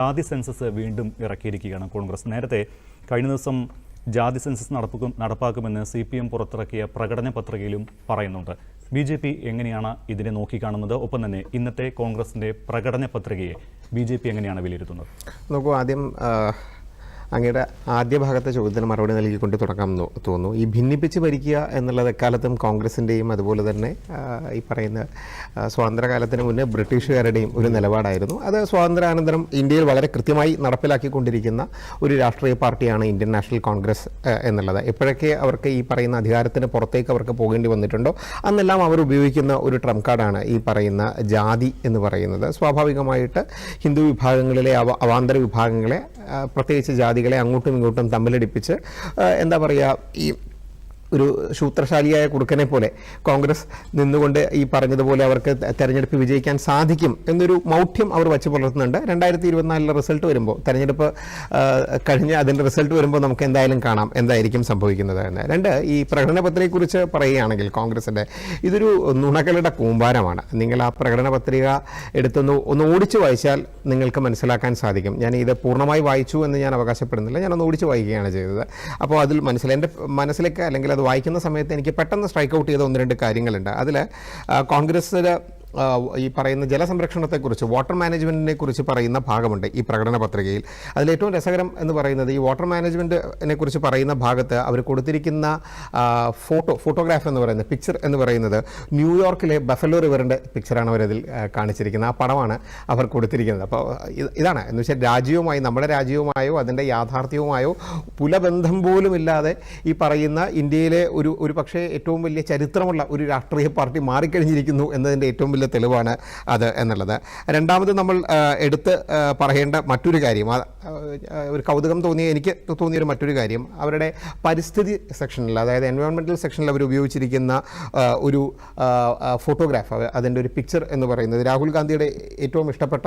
ജാതി സെൻസസ് വീണ്ടും ഇറക്കിയിരിക്കുകയാണ് കോൺഗ്രസ്. നേരത്തെ കഴിഞ്ഞ ദിവസം ജാതി സെൻസസ് നടപ്പാക്കും നടപ്പാക്കുമെന്ന് സി പി എം പുറത്തിറക്കിയ പ്രകടന പത്രികയിലും പറയുന്നുണ്ട്. ബി ജെ പി എങ്ങനെയാണ് ഇതിനെ നോക്കിക്കാണുന്നത്? ഒപ്പം തന്നെ ഇന്നത്തെ കോൺഗ്രസിന്റെ പ്രകടന പത്രികയെ ബി ജെ പി എങ്ങനെയാണ് വിലയിരുത്തുന്നത്? നോക്കൂ ആദ്യം അങ്ങയുടെ ആദ്യ ഭാഗത്തെ ചോദ്യത്തിന് മറുപടി നൽകിക്കൊണ്ട് തുടങ്ങാം തോന്നുന്നു. ഈ ഭിന്നിപ്പിച്ച് ഭരിക്കുക എന്നുള്ളത് എക്കാലത്തും കോൺഗ്രസിന്റെയും അതുപോലെ തന്നെ ഈ പറയുന്ന സ്വാതന്ത്ര്യകാലത്തിന് മുന്നേ ബ്രിട്ടീഷുകാരുടെയും ഒരു നിലപാടായിരുന്നു. അത് സ്വാതന്ത്ര്യാനന്തരം ഇന്ത്യയിൽ വളരെ കൃത്യമായി നടപ്പിലാക്കിക്കൊണ്ടിരിക്കുന്ന ഒരു രാഷ്ട്രീയ പാർട്ടിയാണ് ഇന്ത്യൻ നാഷണൽ കോൺഗ്രസ് എന്നുള്ളത്. എപ്പോഴൊക്കെ അവർക്ക് ഈ പറയുന്ന അധികാരത്തിന് പുറത്തേക്ക് അവർക്ക് പോകേണ്ടി വന്നിട്ടുണ്ടോ അന്നെല്ലാം അവർ ഉപയോഗിക്കുന്ന ഒരു ട്രംപ് കാർഡാണ് ഈ പറയുന്ന ജാതി എന്ന് പറയുന്നത്. സ്വാഭാവികമായിട്ട് ഹിന്ദു വിഭാഗങ്ങളിലെ അവ അവാന്തര വിഭാഗങ്ങളെ പ്രത്യേകിച്ച് പ്രത്യേകിച്ച് ജാതികളെ അങ്ങോട്ടും ഇങ്ങോട്ടും തമ്മിലടിപ്പിച്ച് എന്താ പറയുക ഈ ഒരു ശൂത്രശാലിയായ കുറുക്കനെ പോലെ കോൺഗ്രസ് നിന്നുകൊണ്ട് ഈ പറഞ്ഞതുപോലെ അവർക്ക് തെരഞ്ഞെടുപ്പ് വിജയിക്കാൻ സാധിക്കും എന്നൊരു മൗഢ്യം അവർ വച്ച് പുലർത്തുന്നുണ്ട്. രണ്ടായിരത്തി ഇരുപത്തിനാലിലെ റിസൾട്ട് വരുമ്പോൾ തെരഞ്ഞെടുപ്പ് കഴിഞ്ഞ് അതിന്റെ റിസൾട്ട് വരുമ്പോൾ നമുക്ക് എന്തായാലും കാണാം എന്തായിരിക്കും സംഭവിക്കുന്നത് എന്ന്. രണ്ട് ഈ പ്രകടന പത്രികയെക്കുറിച്ച് പറയുകയാണെങ്കിൽ കോൺഗ്രസിന്റെ ഇതൊരു നുണകളുടെ കൂമ്പാരമാണ്. നിങ്ങൾ ആ പ്രകടന പത്രിക എടുത്തൊന്ന് ഒന്ന് ഓടിച്ചു വായിച്ചാൽ നിങ്ങൾക്ക് മനസ്സിലാക്കാൻ സാധിക്കും. ഞാൻ ഇത് പൂർണമായി വായിച്ചു എന്ന് ഞാൻ അവകാശപ്പെടുന്നില്ല. ഞാനൊന്ന് ഓടിച്ചു വായിക്കുകയാണ് ചെയ്തത്. അപ്പോൾ അതിൽ മനസ്സിലായി എന്റെ മനസ്സിലേക്ക് അല്ലെങ്കിൽ അത് വായിക്കുന്ന സമയത്ത് എനിക്ക് പെട്ടെന്ന് സ്ട്രൈക്ക് ഔട്ട് ചെയ്ത ഒന്ന് രണ്ട് കാര്യങ്ങളുണ്ട്. അതിൽ കോൺഗ്രസ് ആ, ഈ പറയുന്ന ജലസംരക്ഷണത്തെക്കുറിച്ച് വാട്ടർ മാനേജ്മെന്റിനെ കുറിച്ച് പറയുന്ന ഭാഗമുണ്ട് ഈ പ്രകടന പത്രികയിൽ. അതിലേറ്റവും രസകരം എന്ന് പറയുന്നത് ഈ വാട്ടർ മാനേജ്മെന്റിനെ കുറിച്ച് പറയുന്ന ഭാഗത്ത് അവർ കൊടുത്തിരിക്കുന്ന ഫോട്ടോ ഫോട്ടോഗ്രാഫ് എന്ന് പറയുന്നത് പിക്ചർ എന്ന് പറയുന്നത് ന്യൂയോർക്കിലെ ബഫലോ റിവറിന്റെ പിക്ചറാണ് അവരതിൽ കാണിച്ചിരിക്കുന്നത്. ആ പടമാണ് അവർ കൊടുത്തിരിക്കുന്നത്. അപ്പോൾ ഇതാണ്. എന്ന് വെച്ചാൽ രാജ്യവുമായി നമ്മുടെ രാജ്യവുമായോ അതിന്റെ യാഥാർത്ഥ്യവുമായോ പുലബന്ധം പോലും ഇല്ലാതെ ഈ പറയുന്ന ഇന്ത്യയിലെ ഒരു ഒരു പക്ഷേ ഏറ്റവും വലിയ ചരിത്രമുള്ള ഒരു രാഷ്ട്രീയ പാർട്ടി മാറിക്കഴിഞ്ഞിരിക്കുന്നു എന്നതിന്റെ ഏറ്റവും വലിയ തെളിവാണ് അത് എന്നുള്ളത്. രണ്ടാമത് നമ്മൾ എടുത്ത് പറയേണ്ട മറ്റൊരു കാര്യം ഒരു കൗതുകം തോന്നിയ എനിക്ക് തോന്നിയൊരു മറ്റൊരു കാര്യം അവരുടെ പരിസ്ഥിതി സെക്ഷനിൽ അതായത് എൻവയോൺമെന്റൽ സെക്ഷനിൽ അവർ ഉപയോഗിച്ചിരിക്കുന്ന ഒരു ഫോട്ടോഗ്രാഫ് അതിന്റെ ഒരു പിക്ചർ എന്ന് പറയുന്നത്. രാഹുൽ ഗാന്ധിയുടെ ഏറ്റവും ഇഷ്ടപ്പെട്ട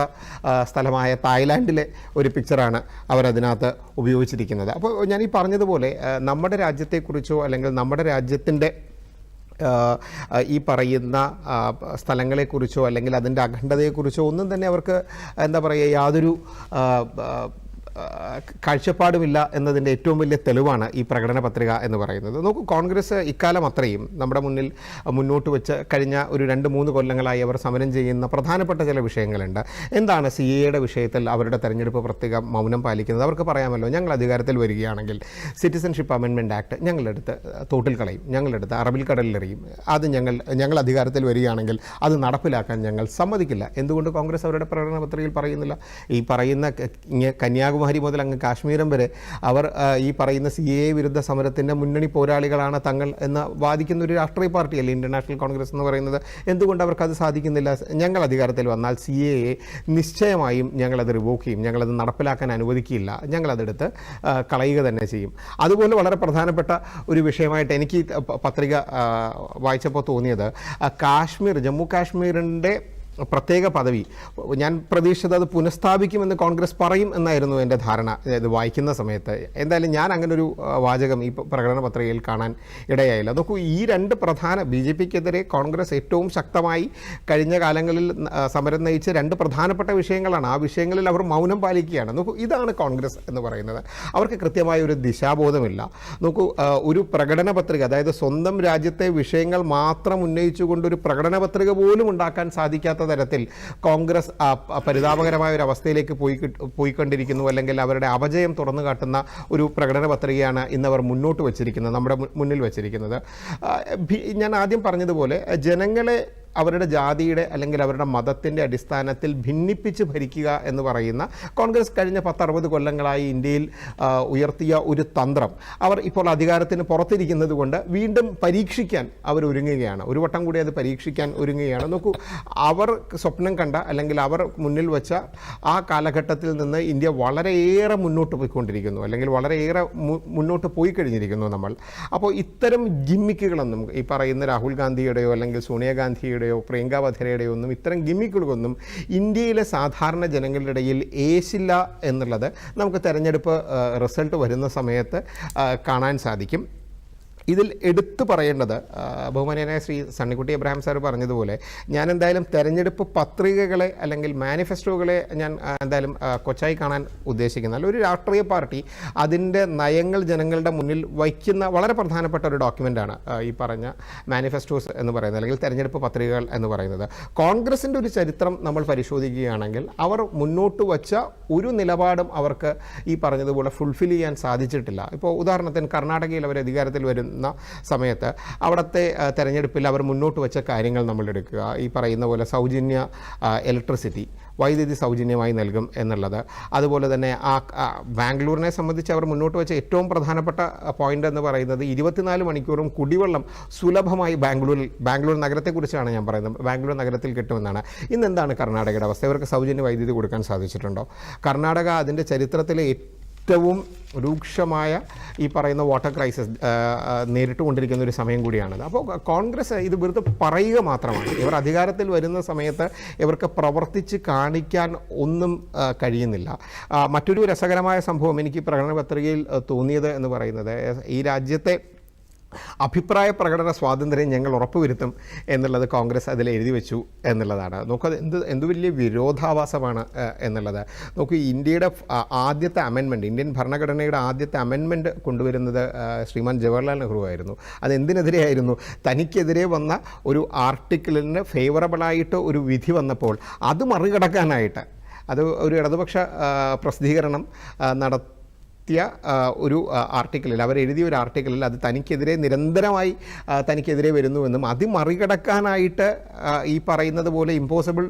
സ്ഥലമായ തായ്ലാൻഡിലെ ഒരു പിക്ചറാണ് അവരതിനകത്ത് ഉപയോഗിച്ചിരിക്കുന്നത്. അപ്പോൾ ഞാൻ ഈ പറഞ്ഞതുപോലെ നമ്മുടെ രാജ്യത്തെക്കുറിച്ചോ അല്ലെങ്കിൽ നമ്മുടെ രാജ്യത്തിന്റെ ഈ പറയുന്ന സ്ഥലങ്ങളെക്കുറിച്ചോ അല്ലെങ്കിൽ അതിന്റെ അഖണ്ഡതയെക്കുറിച്ചോ ഒന്നും തന്നെ അവർക്ക് എന്താ പറയുക യാതൊരു കാഴ്ചപ്പാടുമില്ല എന്നതിന്റെ ഏറ്റവും വലിയ തെളിവാണ് ഈ പ്രകടന പത്രിക എന്ന് പറയുന്നത്. നോക്കൂ കോൺഗ്രസ് ഇക്കാലം അത്രയും നമ്മുടെ മുന്നിൽ മുന്നോട്ട് വെച്ച് കഴിഞ്ഞ ഒരു രണ്ട് മൂന്ന് കൊല്ലങ്ങളായി അവർ സമരം ചെയ്യുന്ന പ്രധാനപ്പെട്ട ചില വിഷയങ്ങളുണ്ട്. എന്താണ് സി എയുടെ വിഷയത്തിൽ അവരുടെ തെരഞ്ഞെടുപ്പ് പ്രത്യേക മൗനം പാലിക്കുന്നത്? അവർക്ക് പറയാമല്ലോ ഞങ്ങൾ അധികാരത്തിൽ വരികയാണെങ്കിൽ സിറ്റിസൺഷിപ്പ് അമെൻമെന്റ് ആക്ട് ഞങ്ങളെടുത്ത് തോട്ടിൽ കളയും ഞങ്ങളെടുത്ത് അറബിൽ കടലിലെറിയും അത് ഞങ്ങൾ ഞങ്ങൾ അധികാരത്തിൽ വരികയാണെങ്കിൽ അത് നടപ്പിലാക്കാൻ ഞങ്ങൾ സമ്മതിക്കില്ല. എന്തുകൊണ്ട് കോൺഗ്രസ് അവരുടെ പ്രകടന പത്രികയിൽ പറയുന്നില്ല? ഈ പറയുന്ന ക- ഇങ്ങ- കന്യാകുമാരി മുതൽ അങ്ങ് കാശ്മീരം വരെ അവർ ഈ പറയുന്ന സി എ വിരുദ്ധ സമരത്തിന്റെ മുന്നണി പോരാളികളാണ് തങ്ങൾ എന്ന് വാദിക്കുന്ന ഒരു രാഷ്ട്രീയ പാർട്ടിയല്ലേ ഇന്ത്യൻ നാഷണൽ കോൺഗ്രസ് എന്ന് പറയുന്നത്. എന്തുകൊണ്ട് അവർക്കത് സാധിക്കുന്നില്ല? ഞങ്ങൾ അധികാരത്തിൽ വന്നാൽ സി എ നിശ്ചയമായും ഞങ്ങളത് റിവോക്ക് ചെയ്യും. ഞങ്ങളത് നടപ്പിലാക്കാൻ അനുവദിക്കില്ല. ഞങ്ങളതെടുത്ത് കളയുക തന്നെ ചെയ്യും. അതുപോലെ വളരെ പ്രധാനപ്പെട്ട ഒരു വിഷയമായിട്ട് എനിക്ക് പത്രിക വായിച്ചപ്പോൾ തോന്നിയത് കാശ്മീർ ജമ്മു കാശ്മീരിന്റെ പ്രത്യേക പദവി. ഞാൻ പ്രതീക്ഷിച്ചത് അത് പുനഃസ്ഥാപിക്കുമെന്ന് കോൺഗ്രസ് പറയും എന്നായിരുന്നു എന്റെ ധാരണ. ഇത് വായിക്കുന്ന സമയത്ത്. എന്തായാലും ഞാൻ അങ്ങനെ ഒരു വാചകം ഈ പ്രകടന പത്രികയിൽ കാണാൻ ഇടയായില്ല. നോക്കൂ ഈ രണ്ട് പ്രധാന ബി ജെ പിക്കെതിരെ കോൺഗ്രസ് ഏറ്റവും ശക്തമായി കഴിഞ്ഞ കാലങ്ങളിൽ സമരം നയിച്ച രണ്ട് പ്രധാനപ്പെട്ട വിഷയങ്ങളാണ്. ആ വിഷയങ്ങളിൽ അവർ മൗനം പാലിക്കുകയാണ്. നോക്കൂ ഇതാണ് കോൺഗ്രസ് എന്ന് പറയുന്നത്. അവർക്ക് കൃത്യമായ ഒരു ദിശാബോധമില്ല. നോക്കൂ ഒരു പ്രകടന പത്രിക അതായത് സ്വന്തം രാജ്യത്തെ വിഷയങ്ങൾ മാത്രം ഉന്നയിച്ചുകൊണ്ട് ഒരു പ്രകടന പത്രിക പോലും ഉണ്ടാക്കാൻ സാധിക്കാത്ത തരത്തിൽ കോൺഗ്രസ് പരിതാപകരമായ ഒരു അവസ്ഥയിലേക്ക് പോയി പോയിക്കൊണ്ടിരിക്കുന്നു. അല്ലെങ്കിൽ അവരുടെ അപജയം തുറന്നു കാട്ടുന്ന ഒരു പ്രകടന പത്രികയാണ് ഇന്ന് അവർ മുന്നോട്ട് വച്ചിരിക്കുന്നത് നമ്മുടെ മുന്നിൽ വച്ചിരിക്കുന്നത്. ഞാൻ ആദ്യം പറഞ്ഞതുപോലെ ജനങ്ങളെ അവരുടെ ജാതിയുടെ അല്ലെങ്കിൽ അവരുടെ മതത്തിന്റെ അടിസ്ഥാനത്തിൽ ഭിന്നിപ്പിച്ച് ഭരിക്കുക എന്ന് പറയുന്ന കോൺഗ്രസ് കഴിഞ്ഞ പത്തറുപത് കൊല്ലങ്ങളായി ഇന്ത്യയിൽ ഉയർത്തിയ ഒരു തന്ത്രം. അവർ ഇപ്പോൾ അധികാരത്തിന് പുറത്തിരിക്കുന്നത് കൊണ്ട് വീണ്ടും പരീക്ഷിക്കാൻ അവർ ഒരുങ്ങുകയാണ്. ഒരു വട്ടം കൂടി അത് പരീക്ഷിക്കാൻ ഒരുങ്ങുകയാണ്. നോക്കൂ അവർ സ്വപ്നം കണ്ട അല്ലെങ്കിൽ അവർ മുന്നിൽ വെച്ച ആ കാലഘട്ടത്തിൽ നിന്ന് ഇന്ത്യ വളരെയേറെ മുന്നോട്ട് പോയിക്കൊണ്ടിരിക്കുന്നു. അല്ലെങ്കിൽ വളരെയേറെ മുന്നോട്ട് പോയി കഴിഞ്ഞിരിക്കുന്നു നമ്മൾ. അപ്പോൾ ഇത്തരം ഗിമ്മിക്കുകളൊന്നും ഈ പറയുന്ന രാഹുൽ ഗാന്ധിയുടെയോ അല്ലെങ്കിൽ സോണിയാഗാന്ധിയുടെയോ പ്രിയങ്ക വധേരയുടെയോ ഒന്നും ഇത്തരം ഗിമ്മിക്കുകളൊന്നും ഇന്ത്യയിലെ സാധാരണ ജനങ്ങളുടെ ഇടയിൽ ഏശില്ല എന്നുള്ളത് നമുക്ക് തെരഞ്ഞെടുപ്പ് റിസൾട്ട് വരുന്ന സമയത്ത് കാണാൻ സാധിക്കും. ഇതിൽ എടുത്തു പറയേണ്ടത് ബഹുമാനീയനായ ശ്രീ സണ്ണിക്കുട്ടി എബ്രാഹിം സാർ പറഞ്ഞതുപോലെ ഞാൻ എന്തായാലും തെരഞ്ഞെടുപ്പ് പത്രികകളെ അല്ലെങ്കിൽ മാനിഫെസ്റ്റോകളെ ഞാൻ എന്തായാലും കൊച്ചായി കാണാൻ ഉദ്ദേശിക്കുന്ന. ഒരു രാഷ്ട്രീയ പാർട്ടി അതിന്റെ നയങ്ങൾ ജനങ്ങളുടെ മുന്നിൽ വയ്ക്കുന്ന വളരെ പ്രധാനപ്പെട്ട ഒരു ഡോക്യുമെന്റാണ് ഈ പറഞ്ഞ മാനിഫെസ്റ്റോസ് എന്ന് പറയുന്നത് അല്ലെങ്കിൽ തെരഞ്ഞെടുപ്പ് പത്രികകൾ എന്ന് പറയുന്നത്. കോൺഗ്രസിന്റെ ഒരു ചരിത്രം നമ്മൾ പരിശോധിക്കുകയാണെങ്കിൽ അവർ മുന്നോട്ട് വച്ച ഒരു നിലപാടും അവർക്ക് ഈ പറഞ്ഞതുപോലെ ഫുൾഫിൽ ചെയ്യാൻ സാധിച്ചിട്ടില്ല. ഇപ്പോൾ ഉദാഹരണത്തിന് കർണാടകയിൽ അവർ അധികാരത്തിൽ വരുന്ന സമയത്ത് അവിടുത്തെ തിരഞ്ഞെടുപ്പിൽ അവർ മുന്നോട്ട് വെച്ച കാര്യങ്ങൾ നമ്മൾ എടുക്കുക ഈ പറയുന്ന പോലെ സൗജന്യ ഇലക്ട്രിസിറ്റി വൈദ്യുതി സൗജന്യമായി നൽകും എന്നുള്ളത്. അതുപോലെ തന്നെ ആ, ബാംഗ്ലൂരിനെ സംബന്ധിച്ച് അവർ മുന്നോട്ട് വെച്ച ഏറ്റവും പ്രധാനപ്പെട്ട പോയിന്റ് എന്ന് പറയുന്നത് ഇരുപത്തിനാല് മണിക്കൂറും കുടിവെള്ളം സുലഭമായി ബാംഗ്ലൂരിൽ ബാംഗ്ലൂർ നഗരത്തെക്കുറിച്ചാണ് ഞാൻ പറയുന്നത്. ബാംഗ്ലൂർ നഗരത്തിൽ കിട്ടുമെന്നാണ്. ഇന്ന് എന്താണ് കർണാടകയുടെ അവസ്ഥ? ഇവർക്ക് സൗജന്യ വൈദ്യുതി കൊടുക്കാൻ സാധിച്ചിട്ടുണ്ടോ? കർണാടക അതിന്റെ ചരിത്രത്തിലെ ഏറ്റവും രൂക്ഷമായ ഈ പറയുന്ന വാട്ടർ ക്രൈസിസ് നേരിട്ടുകൊണ്ടിരിക്കുന്ന ഒരു സമയം കൂടിയാണത്. അപ്പോൾ കോൺഗ്രസ് ഇത് വെറുതെ പറയുക മാത്രമാണ്. ഇവർ അധികാരത്തിൽ വരുന്ന സമയത്ത് ഇവർക്ക് പ്രവർത്തിച്ച് കാണിക്കാൻ ഒന്നും കഴിയുന്നില്ല. മറ്റൊരു രസകരമായ സംഭവം എനിക്ക് പ്രകടന പത്രികയിൽ തോന്നിയത് എന്ന് പറയുന്നത് ഈ രാജ്യത്തെ അഭിപ്രായ പ്രകടന സ്വാതന്ത്ര്യം ഞങ്ങൾ ഉറപ്പുവരുത്തും എന്നുള്ളത് കോൺഗ്രസ് അതിൽ എഴുതി വെച്ചു എന്നുള്ളതാണ്. നോക്കൂ അത് എന്ത് എന്ത് വലിയ വിരോധാഭാസമാണ് എന്നുള്ളത്. നോക്കൂ ഇന്ത്യയുടെ ആദ്യത്തെ അമെൻമെന്റ് ഇന്ത്യൻ ഭരണഘടനയുടെ ആദ്യത്തെ അമെൻമെന്റ് കൊണ്ടുവരുന്നത് ശ്രീമാൻ ജവഹർലാൽ നെഹ്റു ആയിരുന്നു. അത് എന്തിനെതിരെയായിരുന്നു? തനിക്കെതിരെ വന്ന ഒരു ആർട്ടിക്കിളിന് ഫേവറബിളായിട്ട് ഒരു വിധി വന്നപ്പോൾ അത് മറികടക്കാനായിട്ട് അത് ഒരു ഇടതുപക്ഷ പ്രസിദ്ധീകരണം നട ത്തിയ ആ, ഒരു ആർട്ടിക്കിളിൽ അവർ എഴുതിയ ഒരു ആർട്ടിക്കിളിൽ അത് തനിക്കെതിരെ നിരന്തരമായി തനിക്കെതിരെ വരുന്നുവെന്നും അത് മറികടക്കാനായിട്ട് ഈ പറയുന്നത് പോലെ impossible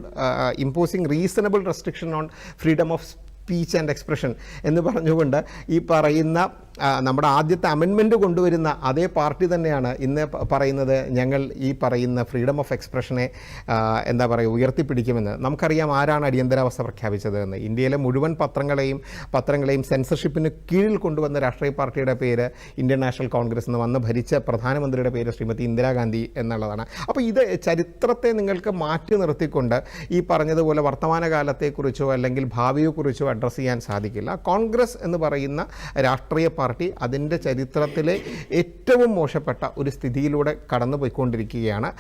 imposing reasonable restriction on freedom of speech and expression എന്ന് പറഞ്ഞുകൊണ്ട് ഈ പറയുന്ന നമ്മുടെ ആദ്യത്തെ അമെൻമെന്റ് കൊണ്ടുവരുന്ന അതേ പാർട്ടി തന്നെയാണ് ഇന്ന് പറയുന്നത്. ഞങ്ങൾ ഈ പറയുന്ന ഫ്രീഡം ഓഫ് എക്സ്പ്രഷനെ എന്താ പറയുക ഉയർത്തിപ്പിടിക്കുമെന്ന്. നമുക്കറിയാം ആരാണ് അടിയന്തരാവസ്ഥ പ്രഖ്യാപിച്ചത് എന്ന്. ഇന്ത്യയിലെ മുഴുവൻ പത്രങ്ങളെയും പത്രങ്ങളെയും സെൻസർഷിപ്പിന് കീഴിൽ കൊണ്ടുവന്ന രാഷ്ട്രീയ പാർട്ടിയുടെ പേര് ഇന്ത്യൻ നാഷണൽ കോൺഗ്രസ് എന്ന് വന്ന് ഭരിച്ച പ്രധാനമന്ത്രിയുടെ പേര് ശ്രീമതി ഇന്ദിരാഗാന്ധി എന്നുള്ളതാണ്. അപ്പോൾ ഇത് ചരിത്രത്തെ നിങ്ങൾക്ക് മാറ്റി നിർത്തിക്കൊണ്ട് ഈ പറഞ്ഞതുപോലെ വർത്തമാനകാലത്തെക്കുറിച്ചോ അല്ലെങ്കിൽ ഭാവിയെക്കുറിച്ചോ അഡ്രസ്സ് ചെയ്യാൻ സാധിക്കില്ല. കോൺഗ്രസ് എന്ന് പറയുന്ന രാഷ്ട്രീയ പാർട്ടി അതിന്റെ ചരിത്രത്തിലെ ഏറ്റവും മോശപ്പെട്ട ഒരു സ്ഥിതിയിലൂടെ കടന്നു പോയിക്കൊണ്ടിരിക്കുകയാണ്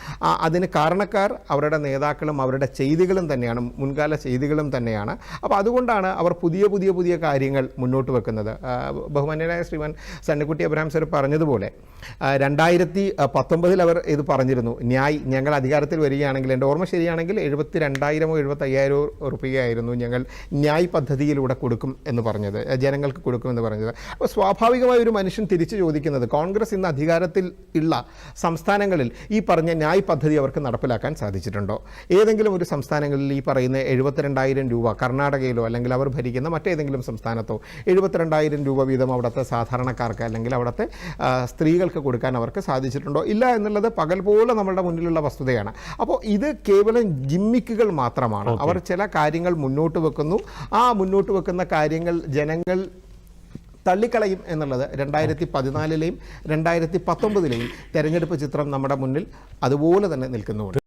അതിന് കാരണക്കാർ അവരുടെ നേതാക്കളും അവരുടെ ചെയ്തികളും തന്നെയാണ് മുൻകാല ചെയ്തികളും തന്നെയാണ്. അപ്പോൾ അതുകൊണ്ടാണ് അവർ പുതിയ പുതിയ പുതിയ കാര്യങ്ങൾ മുന്നോട്ട് വെക്കുന്നത്. ബഹുമാന്യരായ ശ്രീമാൻ സണ്ണിക്കുട്ടി അബ്രഹാം സർ പറഞ്ഞതുപോലെ രണ്ടായിരത്തി പത്തൊമ്പതിൽ അവർ ഇത് പറഞ്ഞിരുന്നു. ന്യായ് ഞങ്ങൾ അധികാരത്തിൽ വരികയാണെങ്കിൽ എന്റെ ഓർമ്മ ശരിയാണെങ്കിൽ എഴുപത്തി രണ്ടായിരമോ എഴുപത്തി അയ്യായിരമോ റുപ്യയായിരുന്നു ഞങ്ങൾ ന്യായ് പദ്ധതിയിലൂടെ കൊടുക്കും എന്ന് പറഞ്ഞത് ജനങ്ങൾക്ക് കൊടുക്കുമെന്ന് പറഞ്ഞത്. അപ്പോൾ സ്വാഭാവികമായ ഒരു മനുഷ്യൻ തിരിച്ചു ചോദിക്കുന്നത് കോൺഗ്രസ് ഇന്ന് അധികാരത്തിൽ ഉള്ള സംസ്ഥാനങ്ങളിൽ ഈ പറഞ്ഞ ന്യായ് പദ്ധതി അവർക്ക് നടപ്പിലാക്കാൻ സാധിച്ചിട്ടുണ്ടോ? ഏതെങ്കിലും ഒരു സംസ്ഥാനങ്ങളിൽ ഈ പറയുന്ന എഴുപത്തിരണ്ടായിരം രൂപ കർണാടകയിലോ അല്ലെങ്കിൽ അവർ ഭരിക്കുന്ന മറ്റേതെങ്കിലും സംസ്ഥാനത്തോ എഴുപത്തിരണ്ടായിരം രൂപ വീതം അവിടുത്തെ സാധാരണക്കാർക്ക് അല്ലെങ്കിൽ അവിടുത്തെ സ്ത്രീകൾക്ക് കൊടുക്കാൻ അവർക്ക് സാധിച്ചിട്ടുണ്ടോ? ഇല്ല എന്നുള്ളത് പകൽ പോലെ നമ്മളുടെ മുന്നിലുള്ള വസ്തുതയാണ്. അപ്പോൾ ഇത് കേവലം ജിമ്മിക്കുകൾ മാത്രമാണ്. അവർ ചില കാര്യങ്ങൾ മുന്നോട്ട് വെക്കുന്നു. ആ മുന്നോട്ട് വെക്കുന്ന കാര്യങ്ങൾ ജനങ്ങൾ തള്ളിക്കളയും എന്നുള്ളത് രണ്ടായിരത്തി പതിനാലിലെയും രണ്ടായിരത്തി പത്തൊമ്പതിലെയും തെരഞ്ഞെടുപ്പ് ചിത്രം നമ്മുടെ മുന്നിൽ അതുപോലെ തന്നെ നിൽക്കുന്നുണ്ട്